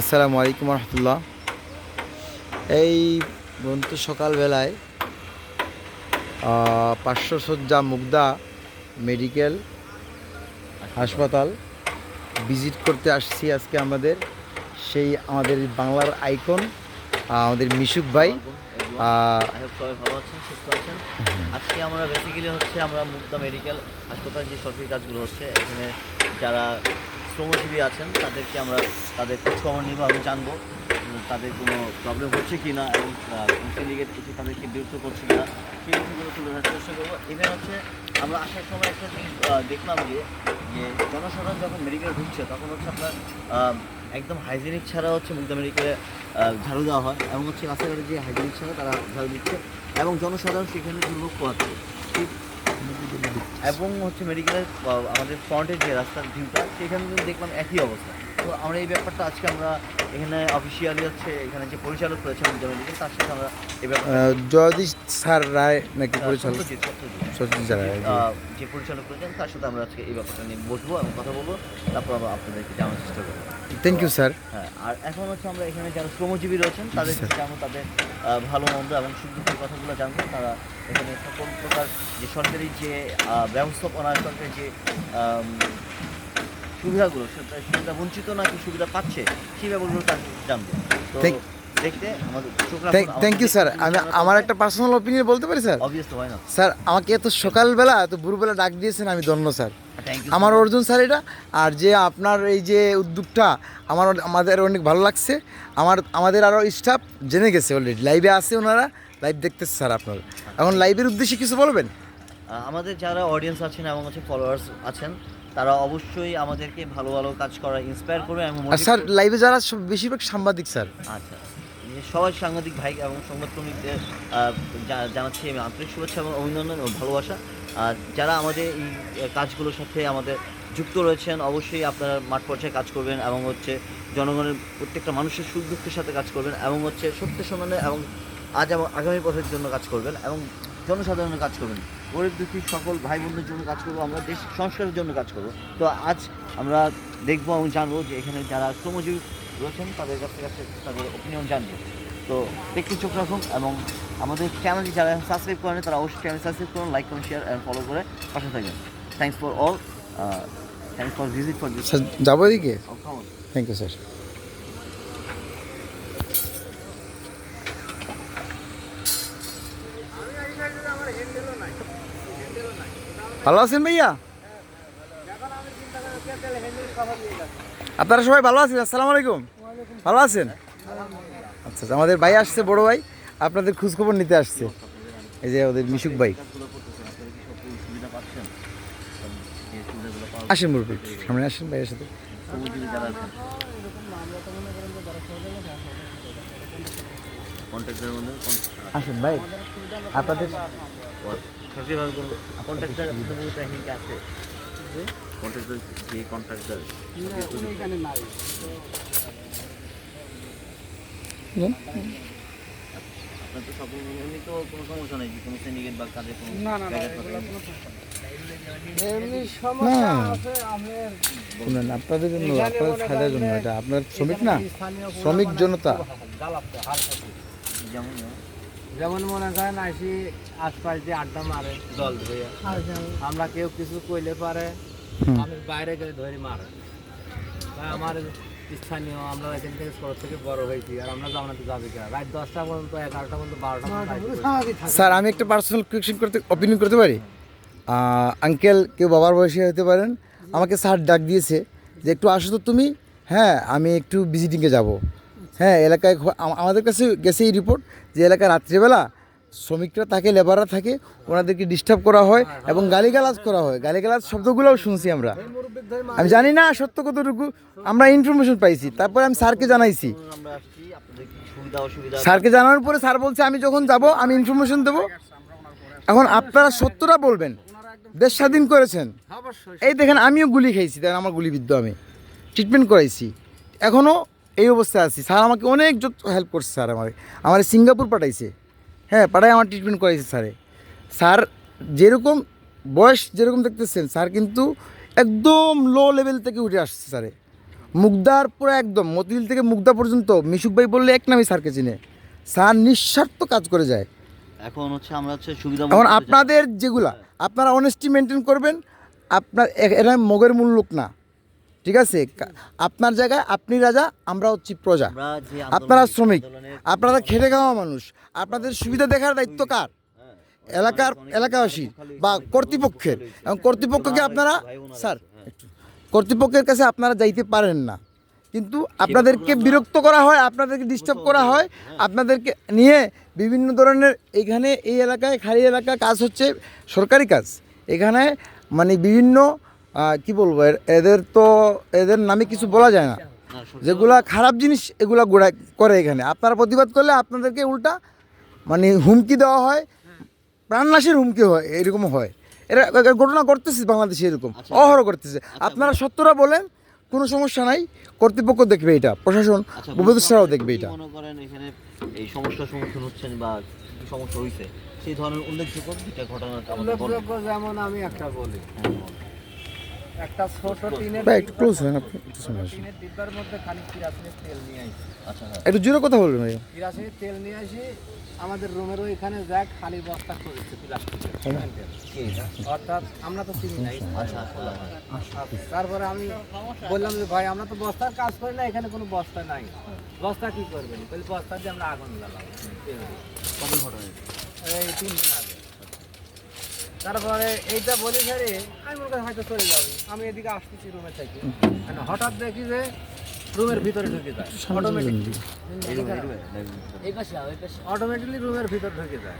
আসসালামু আলাইকুম রহমতুল্লাহ। এই বন্ধু সকালবেলায় পাঁচশো সজ্জা মুগদা মেডিকেল হাসপাতাল ভিজিট করতে আসছি আজকে আমাদের। সেই আমাদের বাংলার আইকন আমাদের মিশুক ভাই। আজকে আমরা বেসিক্যালি হচ্ছে আমরা মুক্তা মেডিকেল হাসপাতাল যে সরকারি কাজগুলো হচ্ছে, এখানে যারা শ্রমজীবী আছেন, তাদেরকে আমরা তাদের খোঁজখবর নিব এবং জানব, তাদের কোনো প্রবলেম হচ্ছে কি না এবং সিন্ডিকেট কিছু তাদেরকে বিরক্ত করছে কি না সেই বিষয়গুলো তুলে ধরার চেষ্টা করব। ইভেন হচ্ছে, আমরা আসার সময় একটা জিনিস দেখলাম যে যে জনসাধারণ যখন মেডিকেল ঢুকছে, তখন হচ্ছে আপনার একদম হাইজেনিক ছাড়া হচ্ছে মুগ্ধা মেডিকেলে ঝাড়ু দেওয়া হয় এবং হচ্ছে রাস্তাঘাটে যে হাইজেনিক ছাড়া তারা ঝাড়ু দিচ্ছে এবং জনসাধারণ সেখানে দুর্ভোগ পাচ্ছে এবং হচ্ছে মেডিকেলের আমাদের ফ্রন্টের যে রাস্তার ভিউটা সেখানে কিন্তু দেখলাম একই অবস্থা। তো আমরা এই ব্যাপারটা আজকে আমরা এখানে অফিসিয়ালি হচ্ছে এখানে যে পরিচালক রয়েছে মুগ্ধা মেডিকেল তার সাথে আমরা এই ব্যাপারটা আহ, জগদীশ স্যার রায় নাকি পরিচালক? যে পরিচালক রয়েছেন তার সাথে আমরা আজকে এই ব্যাপারটা নিয়ে বসবো এবং কথা বলব। তারপর আমরা আপনাদেরকে জানার চেষ্টা করব। থ্যাংক ইউ স্যার হ্যাঁ আর এখন হচ্ছে আমরা এখানে যারা শ্রমজীবী রয়েছেন তাদের সাথে আমরা তাদের ভালো মন্দ এবং সুযোগের কথাগুলো জানব। তারা এখানে সকল প্রকার যে সরকারি যে ব্যবস্থাপনা সরকারি যে সুবিধাগুলো সেটা সুবিধা বঞ্চিত নাকি সুবিধা পাচ্ছে সেই ব্যাপারগুলো তার জানব। তো থ্যাংক ইউ স্যার আমি আমার একটা পার্সোনাল ওপিনিয়ন বলতে পারি স্যার স্যার আমাকে এত সকালবেলা এত ভোরবেলা ডাক দিয়েছেন আমি ধন্য স্যার আমার অর্জুন স্যার এটা। আর যে আপনার এই যে উদ্যোগটা আমার আমাদের অনেক ভালো লাগছে। আমার আমাদের আরও স্টাফ জেনে গেছে অলরেডি লাইভে আছে ওনারা লাইভ দেখতেছে স্যার আপনার। এখন লাইভের উদ্দেশ্যে কিছু বলবেন? আমাদের যারা অডিয়েন্স আছেন এবং হচ্ছে ফলোয়ার্স আছেন তারা অবশ্যই আমাদেরকে ভালো ভালো কাজ করা ইন্সপায়ার করবে স্যার লাইভে যারা বেশিরভাগ সাংবাদিক স্যার আচ্ছা। সবাই সাংবাদিক ভাই এবং সংবাদকর্মীদের জানাচ্ছি আমি আন্তরিক শুভেচ্ছা এবং অভিনন্দন ও ভালোবাসা। আর যারা আমাদের এই কাজগুলোর সাথে আমাদের যুক্ত রয়েছেন, অবশ্যই আপনারা মাঠ পর্যায়ে কাজ করবেন এবং হচ্ছে জনগণের প্রত্যেকটা মানুষের সুখ দুঃখের সাথে কাজ করবেন এবং হচ্ছে সত্য সমানে এবং আজ এবং আগামী পথের জন্য কাজ করবেন এবং জনসাধারণের কাজ করবেন। গরিব দুঃখী সকল ভাই বোনদের জন্য কাজ করব, আমরা দেশ সংস্কারের জন্য কাজ করব। তো আজ আমরা দেখব এবং জানব যে এখানে যারা শ্রমজীবী রয়েছেন, তাদের কাছ কাছে তাদের ওপিনিয়ন জানব। তো দেখতে চোখ রাখুন এবং আমাদের চ্যানেলটি যারা সাবস্ক্রাইব করেন তারা অবশ্যই চ্যানেল সাবস্ক্রাইব করুন লাইক করুন শেয়ার অ্যান্ড ফলো করে পাশে থাকবেন। Thanks for all thanks for visit for this sir যাব এদিকে? থ্যাংক ইউ স্যার ভালো আছেন ভাইয়া? আপনারা সবাই ভালো আছেন? আসসালামু আলাইকুম। ভালো আছেন? আচ্ছা আচ্ছা, আমাদের ভাই আসছে বড় ভাই। আপনাদের খোঁজখবর নিতে আসছে। এই যে ওদের মিশুক ভাই। আসেন মুরব্বী সামনে আসেন ভাইয়ের সাথে। আসেন ভাই আপনাদের শুনেন আপনাদের জন্য ফায়দার জন্য এটা আপনার শ্রমিক না? শ্রমিক জনতা। যেমন যেমন মনে করেন আসি আশপাশ দিয়ে আড্ডা মারে জল ধরে আমরা কেউ কিছু কইলে পারে আমি বাইরে গেলে ধরে মারে। তাই আমার স্থানীয় আমরা এখান থেকে ছোট থেকে বড় হয়েছি আর আমরা জামানাতে যাবি কেন রাত দশটা পর্যন্ত এগারোটা পর্যন্ত বারোটা স্যার আমি একটা পার্সোনাল কোয়েশ্চেন করতে অপিনিয়ন করতে পারি? আঙ্কেল কেউ বাবার বয়সে হতে পারেন? আমাকে স্যার ডাক দিয়েছে যে একটু আসো তো তুমি? হ্যাঁ আমি একটু ভিজিটিংয়ে যাব। হ্যাঁ এলাকায় আমাদের কাছে গেছে এই রিপোর্ট যে এলাকায় রাত্রিবেলা শ্রমিকরা থাকে লেবাররা থাকে, ওনাদেরকে ডিস্টার্ব করা হয় এবং গালিগালাজ করা হয়। গালিগালাজ শব্দগুলোও শুনছি আমরা। আমি জানি না সত্য কতটুকু, আমরা ইনফরমেশন পাইছি। তারপরে আমি স্যারকে জানাইছি। স্যারকে জানানোর পরে স্যার বলছে, আমি যখন যাব, আমি ইনফরমেশন দেবো। এখন আপনারা সত্যটা বলবেন। দেশ স্বাধীন করেছেন। এই দেখেন, আমিও গুলি খাইছি। দেখেন, আমার গুলিবিদ্ধ আমি। ট্রিটমেন্ট করাইছি। এখনও এই অবস্থায় আছি। স্যার আমাকে অনেক হেল্প করছে, স্যার আমার। আমার সিঙ্গাপুর পাঠাইছে। হ্যাঁ পাড়ায় আমার ট্রিটমেন্ট করাইছে স্যারে স্যার যেরকম বয়স যেরকম দেখতেছেন স্যার কিন্তু একদম লো লেভেল থেকে উঠে আসছে স্যারে মুগদার পুরো একদম মতিল থেকে মুগদা পর্যন্ত মিশুক ভাই বললে এক নামই স্যারকে চিনে। স্যার নিঃস্বার্থ কাজ করে যায়। এখন হচ্ছে আমরা হচ্ছে সুবিধা এখন আপনাদের যেগুলা আপনারা অনেস্টি মেনটেন করবেন আপনার এরা মগের মূল লোক না। ঠিক আছে? আপনার জায়গায় আপনি রাজা আমরা হচ্ছি প্রজা। আপনারা শ্রমিক আপনারা খেটে খাওয়া মানুষ। আপনাদের সুবিধা দেখার দায়িত্ব কার? হ্যাঁ, এলাকার এলাকাবাসীর বা কর্তৃপক্ষের। এবং কর্তৃপক্ষকে আপনারা স্যার কর্তৃপক্ষের কাছে আপনারা যাইতে পারেন না। কিন্তু আপনাদেরকে বিরক্ত করা হয় আপনাদেরকে ডিস্টার্ব করা হয়। আপনাদেরকে নিয়ে বিভিন্ন ধরনের এখানে এই এলাকায় খালি এলাকা কাজ হচ্ছে সরকারি কাজ। এখানে মানে বিভিন্ন কি বলব এর- এদের তো এদের নামে কিছু বলা যায় না। যেগুলা খারাপ জিনিস এগুলা গোড়া করে এখানে। আপনারা প্রতিবাদ করলে আপনাদেরকে উল্টা মানে হুমকি দেওয়া হয় প্রাণনাশের হুমকি হয় এরকম হয়। এরা ঘটনা করতেছে বাংলাদেশে এরকম অহর করতেছে। আপনারা সত্যরা বলেন কোনো সমস্যা নাই কর্তৃপক্ষ দেখবে এটা প্রশাসন আচ্ছা, উপদেষ্টারাও দেখবে এটা। মনে করেন এখানে এই সমস্যার সম্মুখীন হচ্ছেন বা সমস্যা হয়েছে সেই ধরনের উল্লেখযোগ্য দুইটা ঘটনা যেমন আমি একটা বলি। একটা ছোট টিনের ভাই একটু ক্লোজ হয় আপনি। টিনের ডিব্বার মধ্যে খালি কিরাসিনের তেল নিয়ে আসি আচ্ছা হ্যাঁ। একটু জোরে কথা বলবেন ভাই। কিরাসিনের তেল নিয়ে আসি আমাদের রুমের ওইখানে যাক খালি বস্তা করেছে প্লাস্টিকের অর্থাৎ আমরা তো চিনি নাই আচ্ছা আচ্ছা তারপরে আমি বললাম যে ভাই আমরা তো বস্তার কাজ করি না এখানে কোনো বস্তা নাই। বস্তা কি করবেন? বস্তা দিয়ে আমরা আগুন ঘটনা এই তিন দিন আগে। তারপরে এইটা বলি ফেরে আমি মনে করি হয়তো চলে যাবে। আমি এদিকে আসতেছি রুমে থেকে। মানে হঠাৎ দেখি যে রুমের ভিতরে ঢুকে যায়। অটোমেটিক এই। অটোমেটিকলি রুমের ভিতর ঢুকে যায়।